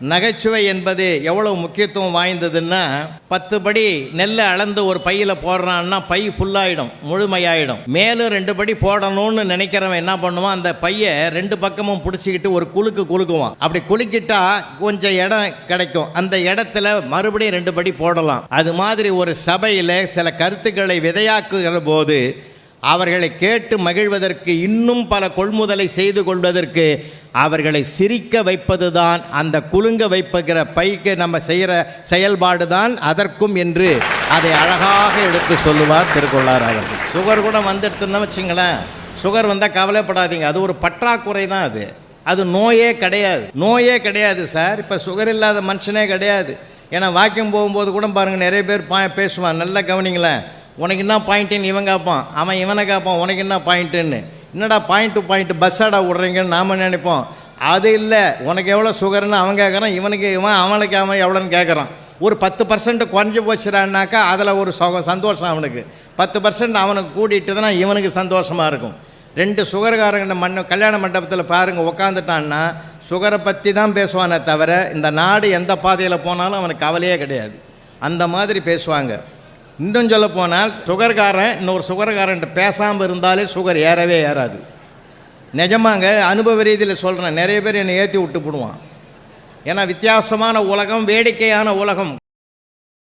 நகைச்சுவை என்பது எவ்வளவு முக்கியத்துவம் வாய்ந்ததுன்னா பத்து படி நெல்லை அளந்து ஒரு பையில் போடுறான்னா பை ஃபுல்லாயிடும் முழுமையாயிடும். மேலும் ரெண்டு படி போடணும்னு நினைக்கிறவன் என்ன பண்ணுவான்? அந்த பையை ரெண்டு பக்கமும் பிடிச்சிக்கிட்டு ஒரு குலுக்கு குலுக்குவான். அப்படி குலுக்கிட்டா கொஞ்சம் இடம் கிடைக்கும். அந்த இடத்துல மறுபடியும் ரெண்டு படி போடலாம். அது மாதிரி ஒரு சபையில் சில கருத்துக்களை விதையாக்குகிற போது அவர்களை கேட்டு மகிழ்வதற்கு இன்னும் பல கொள்முதலை செய்து கொள்வதற்கு அவர்களை சிரிக்க வைப்பது தான் அந்த குலுங்க வைப்புகிற பைக்கு நம்ம செய்கிற செயல்பாடு தான் அதற்கும் என்று அதை அழகாக எடுத்து சொல்லுவார் திருக்குள்ளார் அவர்கள். சுகர் கூட வந்துடுதுன்னு வச்சுங்களேன். சுகர் வந்தால் கவலைப்படாதீங்க. அது ஒரு பற்றாக்குறை தான் அது. அது நோயே கிடையாது. நோயே கிடையாது சார். இப்போ சுகர் இல்லாத மனுஷனே கிடையாது. ஏன்னா வாக்கிங் போகும்போது கூட பாருங்கள் நிறைய பேர் பா பேசுவான் நல்லா கவனிங்களேன். உனக்கு என்ன பாயிண்ட்டுன்னு இவன் கேட்பான் அவன் இவனை கேட்பான் உனக்கு என்ன பாயிண்ட்டுன்னு என்னடா பாயிண்ட் டு பாயிண்ட் பஸ்ஸாடா விட்றீங்கன்னு நாம் நினைப்போம். அது இல்லை உனக்கு எவ்வளோ சுகர்னு அவன் கேட்குறான் இவனுக்கு இவன் அவனுக்கு அவன் எவ்வளோன்னு கேட்குறான் ஒரு பத்து பர்சன்ட் குறைஞ்சி போச்சுறான்னாக்கா அதில் ஒரு சுகம் சந்தோஷம் அவனுக்கு. பத்து பர்சன்ட் அவனுக்கு கூட்டிகிட்டுதுன்னா இவனுக்கு சந்தோஷமாக இருக்கும். ரெண்டு சுகர்காரங்க மண் கல்யாண மண்டபத்தில் பாருங்கள் உட்காந்துட்டான்னா சுகரை பற்றி தான் பேசுவானே தவிர இந்த நாடு எந்த பாதையில் போனாலும் அவனுக்கு கவலையே கிடையாது. அந்த மாதிரி பேசுவாங்க. இன்னும் சொல்ல போனால் சுகர்காரன் இன்னொரு சுகர்காரன்ட்ட பேசாமல் இருந்தாலே சுகர் ஏறவே ஏறாது. நிஜமாங்க அனுபவ ரீதியில் சொல்கிறேன் நிறைய பேர் என்னை ஏற்றி விட்டு போடுவான். ஏன்னா வித்தியாசமான உலகம் வேடிக்கையான உலகம்.